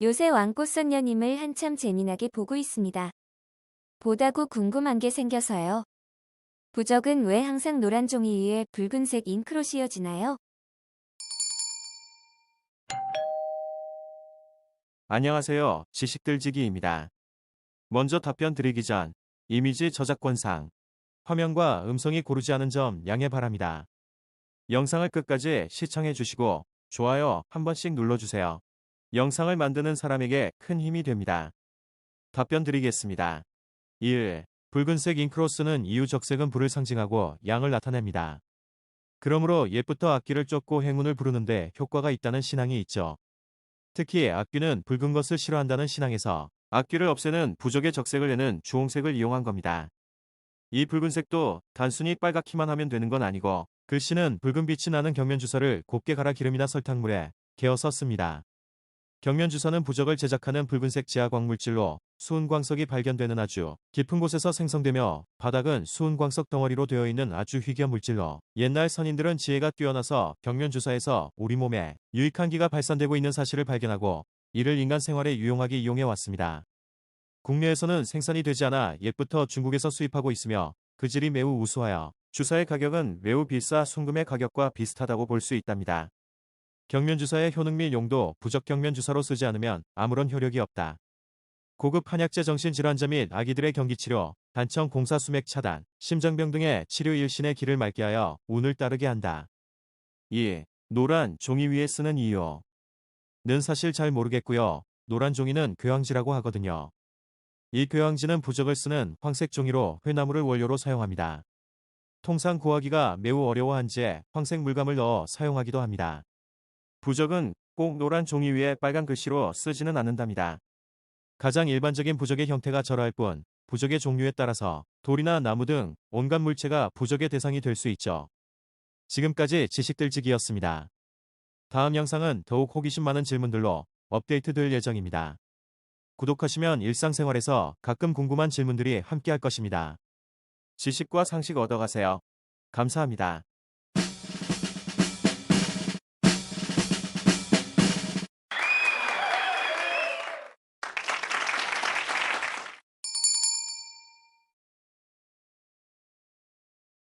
요새 왕꽃선녀님을 한참 재미나게 보고 있습니다. 보다고 궁금한 게 생겨서요. 부적은 왜 항상 노란 종이 위에 붉은색 잉크로 씌어지나요? 안녕하세요. 지식들지기입니다. 먼저 답변 드리기 전 이미지 저작권상 화면과 음성이 고르지 않은 점 양해 바랍니다. 영상을 끝까지 시청해 주시고 좋아요 한 번씩 눌러주세요. 영상을 만드는 사람에게 큰 힘이 됩니다. 답변 드리겠습니다. 1. 붉은색 잉크로스는 이유 적색은 불을 상징하고 양을 나타냅니다. 그러므로 옛부터 악기를 쫓고 행운을 부르는데 효과가 있다는 신앙이 있죠. 특히 악귀는 붉은 것을 싫어한다는 신앙에서 악귀를 없애는 부적의 적색을 내는 주홍색을 이용한 겁니다. 이 붉은색도 단순히 빨갛기만 하면 되는 건 아니고 글씨는 붉은 빛이 나는 경면 주사를 곱게 갈아 기름이나 설탕물에 개어서 씁니다. 경면주사는 부적을 제작하는 붉은색 지하광물질로 수은광석이 발견되는 아주 깊은 곳에서 생성되며 바닥은 수은광석 덩어리로 되어 있는 아주 희귀한 물질로 옛날 선인들은 지혜가 뛰어나서 경면주사에서 우리 몸에 유익한 기가 발산되고 있는 사실을 발견하고 이를 인간 생활에 유용하게 이용해 왔습니다. 국내에서는 생산이 되지 않아 옛부터 중국에서 수입하고 있으며 그 질이 매우 우수하여 주사의 가격은 매우 비싸 순금의 가격과 비슷하다고 볼 수 있답니다. 경면주사의 효능 및 용도 부적 경면주사로 쓰지 않으면 아무런 효력이 없다. 고급 한약재 정신질환자 및 아기들의 경기치료, 단청 공사 수맥 차단, 심장병 등의 치료 일신의 길을 맑게 하여 운을 따르게 한다. 2. 노란 종이 위에 쓰는 이유. 는 사실 잘 모르겠고요. 노란 종이는 괴황지라고 하거든요. 이 괴황지는 부적을 쓰는 황색 종이로 회나무를 원료로 사용합니다. 통상 구하기가 매우 어려워한지에 황색 물감을 넣어 사용하기도 합니다. 부적은 꼭 노란 종이 위에 빨간 글씨로 쓰지는 않는답니다. 가장 일반적인 부적의 형태가 저러할 뿐 부적의 종류에 따라서 돌이나 나무 등 온갖 물체가 부적의 대상이 될 수 있죠. 지금까지 지식들지기였습니다. 다음 영상은 더욱 호기심 많은 질문들로 업데이트 될 예정입니다. 구독하시면 일상생활에서 가끔 궁금한 질문들이 함께할 것입니다. 지식과 상식 얻어가세요. 감사합니다.